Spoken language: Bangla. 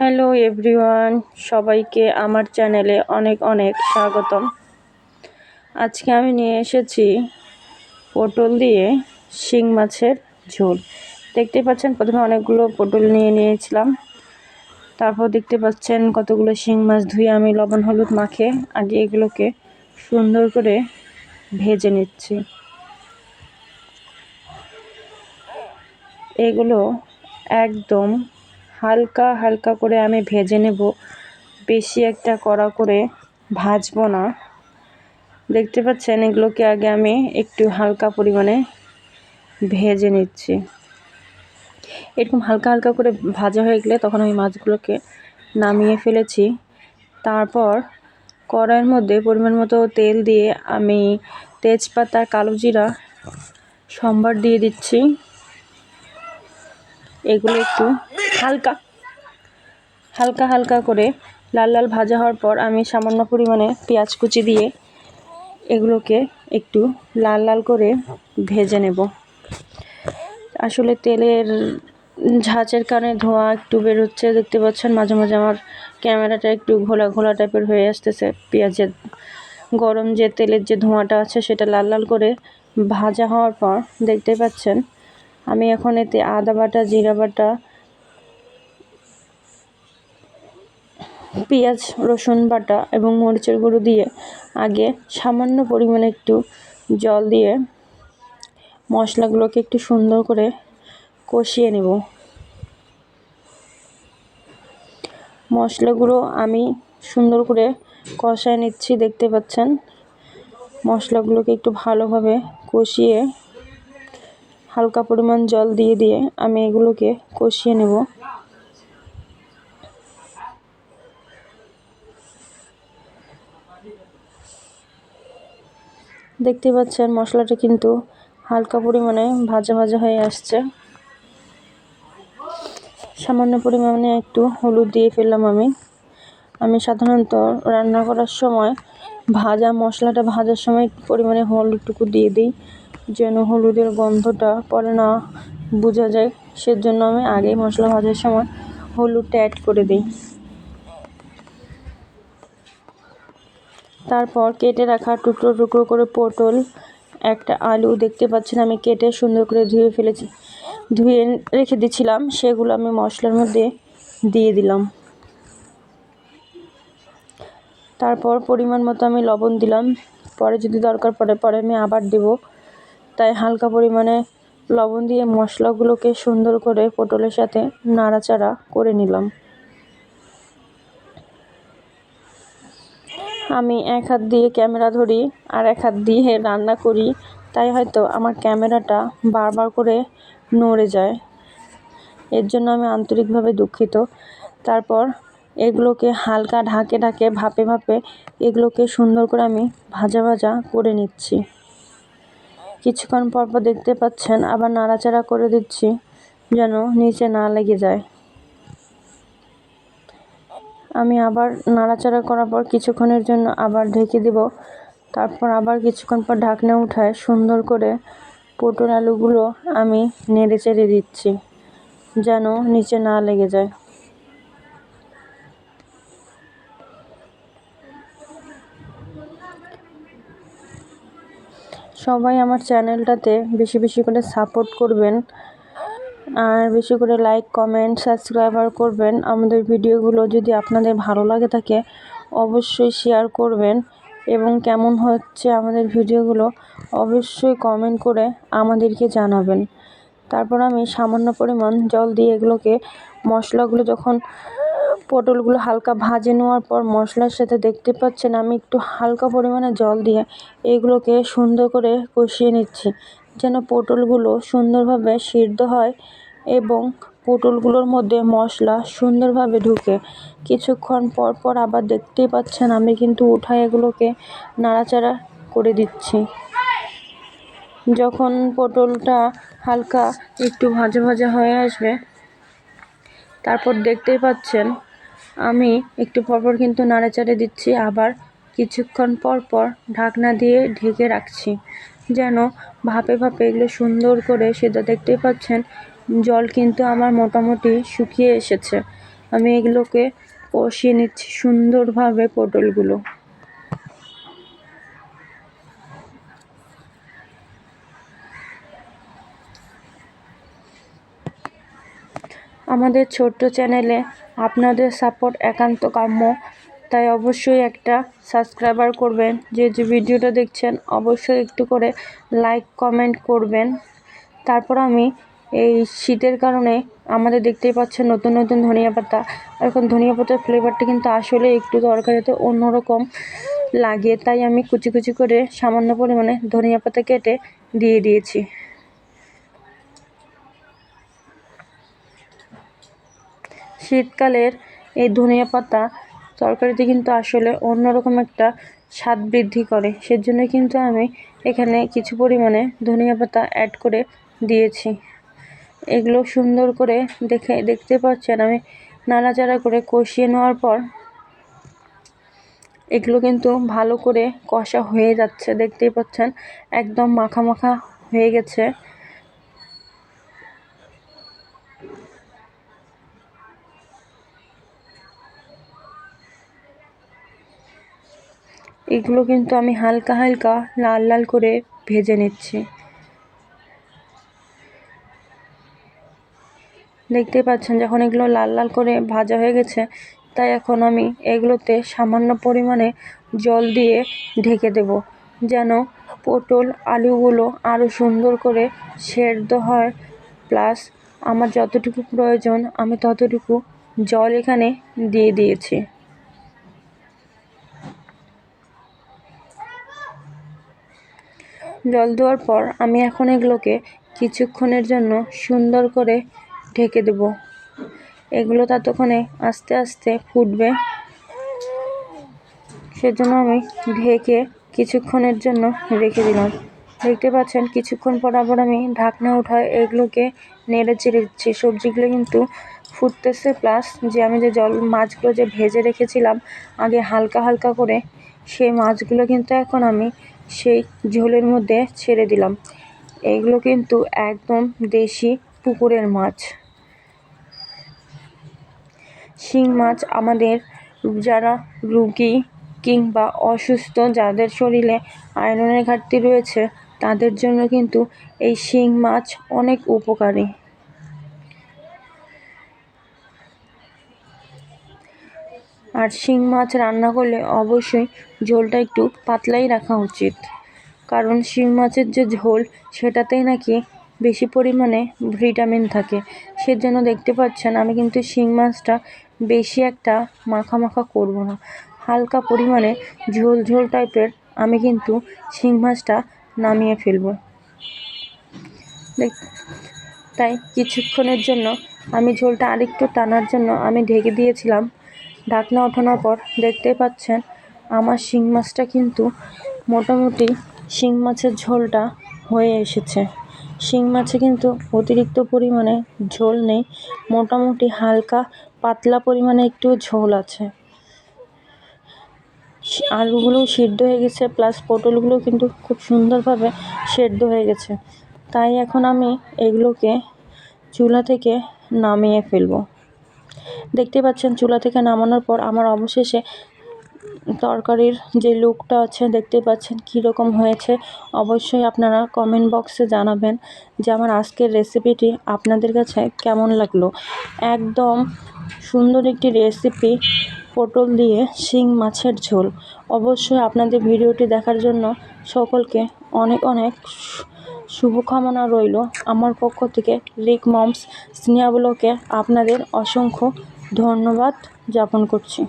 হ্যালো এভরিওয়ান, সবাইকে আমার চ্যানেলে অনেক অনেক স্বাগতম। আজকে আমি নিয়ে এসেছি পটল দিয়ে শিং মাছের ঝোল। দেখতে পাচ্ছেন, প্রথমে অনেকগুলো পটল নিয়ে নিয়েছিলাম। তারপর দেখতে পাচ্ছেন, কতগুলো শিং মাছ ধুয়ে আমি লবণ হলুদ মাখে আগে এগুলোকে সুন্দর করে ভেজে নিচ্ছি। এগুলো একদম হালকা হালকা করে আমি ভেজে নেব। বেশি একটা কড়া করে ভাজবো না। দেখতে পাচ্ছেন এগুলোকে আগে আমি একটু হালকা পরিমাণে ভেজে নিচ্ছি। এরকম হালকা হালকা করে ভাজা হয়ে গেলে তখন আমি মাছগুলোকে নামিয়ে ফেলেছি। তারপর কড়াইয়ের মধ্যে পরিমাণ মতো তেল দিয়ে আমি তেজপাতা কালো জিরা সম্বার দিয়ে দিচ্ছি। এগুলো একটু হালকা হালকা হালকা করে লাল লাল ভাজা হওয়ার পর আমি সামান্য পরিমাণে পেঁয়াজ কুচি দিয়ে এগুলোকে একটু লাল লাল করে ভেজে নেব। আসলে তেলের ঝাঁচের কারণে ধোঁয়া একটু বেরোচ্ছে, দেখতে পাচ্ছেন মাঝে মাঝে আমার ক্যামেরাটা একটু ঘোলা ঘোলা টাইপের হয়ে আসতেছে। পেঁয়াজের গরম যে তেলের যে ধোঁয়াটা আছে সেটা লাল লাল করে ভাজা হওয়ার পর দেখতে পাচ্ছেন আমি এখন এতে আদা বাটা, জিরা বাটা, পেঁয়াজ, রসুন বাটা এবং মরিচের গুঁড়ো দিয়ে আগে সামান্য পরিমাণে একটু জল দিয়ে মশলাগুলোকে একটু সুন্দর করে কষিয়ে নেব। মশলাগুলো আমি সুন্দর করে কষায় নিচ্ছি, দেখতে পাচ্ছেন? মশলাগুলোকে একটু ভালোভাবে কষিয়ে হালকা পরিমাণ জল দিয়ে দিয়ে আমি এগুলোকে কষিয়ে নেব। দেখতে পাচ্ছেন মশলাটা কিন্তু হালকা পরিমাণে ভাজা ভাজা হয়ে আসছে। সামান্য পরিমাণে একটু হলুদ দিয়ে ফেললাম আমি। আমি সাধারণত রান্না করার সময় ভাজা মশলাটা ভাজার সময় পরিমাণে হলুদটুকু দিয়ে দিই, যেন হলুদের গন্ধটা পরে না বোঝা যায়। সেজন্য আমি আগেই মশলা ভাজার সময় হলুদটা অ্যাড করে দিই। তারপর কেটে রাখা টুকরো টুকরো করে পটল, একটা আলু, দেখতে পাচ্ছেন আমি কেটে সুন্দর করে ধুয়ে ফেলেছি, ধুয়ে রেখে দিয়েছিলাম সেগুলো আমি মশলার মধ্যে দিয়ে দিলাম। তারপর পরিমাণ মতো আমি লবণ দিলাম। পরে যদি দরকার পড়ে, পরে আমি আবার দেব। তাই হালকা পরিমাণে লবণ দিয়ে মশলাগুলোকে সুন্দর করে পটলের সাথে নাড়াচাড়া করে নিলাম। আমি এক হাত দিয়ে ক্যামেরা ধরি আর এক হাত দিয়ে রান্না করি। তাই হয়তো আমার ক্যামেরাটা বারবার করে নড়ে যায়। এর জন্য আমি আন্তরিকভাবে দুঃখিত। তারপর এগুলোকে হালকা ঢাকে ঢাকে, ভাপে ভাপে এগুলোকে সুন্দর করে আমি ভাজা ভাজা করে নিচ্ছি। কিছুক্ষণ পর পর দেখতে পাচ্ছেন আবার নাড়াচাড়া করে দিচ্ছি যেন নিচে না লেগে যায়। আমি আবার নাড়াচাড়া করার পর কিছুক্ষণের জন্য আবার ঢেকে দিব। তারপর আবার কিছুক্ষণ পর ঢাকনা উঠায় সুন্দর করে পটল আলুগুলো আমি নেড়ে চেড়ে দিচ্ছি যেন নিচে না লেগে যায়। সবাই আমার চ্যানেলটাতে বেশি বেশি করে সাপোর্ট করবেন। আর বেশি করে লাইক, কমেন্ট, সাবস্ক্রাইবার করবেন। আমাদের ভিডিওগুলো যদি আপনাদের ভালো লাগে থাকে, অবশ্যই শেয়ার করবেন। এবং কেমন হচ্ছে আমাদের ভিডিওগুলো, অবশ্যই কমেন্ট করে আমাদেরকে জানাবেন। তারপর আমি সামান্য পরিমাণ জল দিয়ে এগুলোকে, মশলাগুলো যখন পটলগুলো হালকা ভাজে নেওয়ার পর মশলার সাথে দেখতে পাচ্ছেন আমি একটু হালকা পরিমাণে জল দিয়ে এগুলোকে সুন্দর করে কষিয়ে নিচ্ছি, যেন পটলগুলো সুন্দরভাবে সিদ্ধ হয় এবং পটলগুলোর মধ্যে মশলা সুন্দরভাবে ঢুকে। কিছুক্ষণ পর পর আবার দেখতেই পাচ্ছেন আমি কিন্তু উঠায় এগুলোকে নাড়াচাড়া করে দিচ্ছি। যখন পটলটা হালকা একটু ভাজা ভাজা হয়ে আসবে, তারপর দেখতেই পাচ্ছেন আমি একটু পরপর কিন্তু নাড়াচাড়ে দিচ্ছি, আবার কিছুক্ষণ পর পর ঢাকনা দিয়ে ঢেকে রাখছি। যেন ভাপে ভাপে এগুলো সুন্দর করে সেটা দেখতেই পাচ্ছেন, জল কিন্তু আমার মোটামুটি শুকিয়ে এসেছে। আমি এগুলোকে কষিয়ে নিচ্ছি সুন্দরভাবে পটলগুলো। আমাদের ছোট্ট চ্যানেলে আপনাদের সাপোর্ট একান্ত কাম্য। তাই অবশ্যই একটা সাবস্ক্রাইবার করবেন। যে যে ভিডিওটা দেখছেন, অবশ্যই একটু করে লাইক, কমেন্ট করবেন। তারপর আমি এই শীতের কারণে আমাদের দেখতেই পাচ্ছেন নতুন নতুন ধনিয়া পাতা। এখন ধনিয়া পাতার ফ্লেভারটা কিন্তু আসলে একটু তরকারিতে অন্যরকম লাগে। তাই আমি কুচি কুচি করে সামান্য পরিমাণে ধনিয়া পাতা কেটে দিয়ে দিয়েছি। শীতকালের এই ধনিয়া পাতা তরকারিতে কিন্তু আসলে অন্যরকম একটা স্বাদ বৃদ্ধি করে। সেজন্য কিন্তু আমি এখানে কিছু পরিমাণে ধনিয়া পাতা অ্যাড করে দিয়েছি। এগুলো সুন্দর করে দেখে, দেখতে পাচ্ছেন আমি নাড়াচাড়া করে কষিয়ে নেওয়ার পর এগুলো কিন্তু ভালো করে কষা হয়ে যাচ্ছে, দেখতেই পাচ্ছেন। একদম মাখা মাখা হয়ে গেছে। এগুলো কিন্তু আমি হালকা হালকা লাল লাল করে ভেজে নিচ্ছি। দেখতে পাচ্ছেন যখন এগুলো লাল লাল করে ভাজা হয়ে গেছে, তাই এখন আমি এগুলোতে সামান্য পরিমাণে জল দিয়ে ঢেকে দেব, যেন পটল আলুগুলো আরও সুন্দর করে সেদ্ধ হয়। প্লাস আমার যতটুকু প্রয়োজন, আমি ততটুকু জল এখানে দিয়ে দিয়েছি। জল দেওয়ার পর আমি এখন এগুলোকে কিছুক্ষণের জন্য সুন্দর করে ঢেকে দেব। এগুলো ততক্ষণে আস্তে আস্তে ফুটবে। সেজন্য আমি ঢেকে কিছুক্ষণের জন্য রেখে দিলাম। দেখতে পাচ্ছেন, কিছুক্ষণ পর আবার আমি ঢাকনা উঠায় এগুলোকে নেড়ে চেড়ে দিচ্ছি। সবজিগুলো কিন্তু ফুটতেছে, প্লাস যে আমি যে জল, মাছগুলো যে ভেজে রেখেছিলাম, আগে হালকা হালকা করে সেই মাছগুলো কিন্তু এখন আমি সেই ঝোলের মধ্যে ছেড়ে দিলাম। এগুলো কিন্তু একদম দেশি পুকুরের মাছ। শিং মাছ আমাদের যারা রুগী কিংবা অসুস্থ, যাদের শরীরে আয়রনের ঘাটতি রয়েছে, তাদের জন্য কিন্তু এই শিং মাছ অনেক উপকারী। আর শিং মাছ রান্না করলে অবশ্যই ঝোলটা একটু পাতলাই রাখা উচিত। কারণ শিং মাছের যে ঝোল, সেটাতেই নাকি বেশি পরিমাণে ভিটামিন থাকে। সেজন্য দেখতে পাচ্ছেন, আমি কিন্তু শিং মাছটা বেশি একটা মাখা মাখা করব না। হালকা পরিমাণে ঝোল ঝোল টাইপের আমি কিন্তু শিং মাছটা নামিয়ে ফেলব। তাই কিছুক্ষণের জন্য আমি ঝোলটা আরেকটু টানার জন্য আমি ঢেকে দিয়েছিলাম। ঢাকনা ওঠানোর পর দেখতেই পাচ্ছেন আমার শিং মাছটা কিন্তু মোটামুটি শিং মাছের ঝোলটা হয়ে এসেছে। শিং মাছে কিন্তু অতিরিক্ত পরিমাণে ঝোল নেই, মোটামুটি হালকা পাতলা পরিমাণে একটু ঝোল আছে। আলুগুলো সিদ্ধ হয়ে গেছে, প্লাস পটলগুলো কিন্তু খুব সুন্দরভাবে সেদ্ধ হয়ে গেছে। তাই এখন আমি এগুলোকে চুলা থেকে নামিয়ে ফেলব। দেখতে পাচ্ছেন চুলা থেকে নামানোর পর আমার অবশেষে তরকারির যে লুকটা আছে দেখতে পাচ্ছেন কীরকম হয়েছে। অবশ্যই আপনারা কমেন্ট বক্সে জানাবেন যে আমার আজকের রেসিপিটি আপনাদের কাছে কেমন লাগল। একদম সুন্দর একটি রেসিপি পটল দিয়ে শিং মাছের ঝোল। অবশ্যই আপনাদের ভিডিওটি দেখার জন্য সকলকে অনেক অনেক শুভকামনা রইল। আমার পক্ষ থেকে রিক মমস স্নেহাগুলোকে আপনাদের অসংখ্য ধন্যবাদ জ্ঞাপন করছি।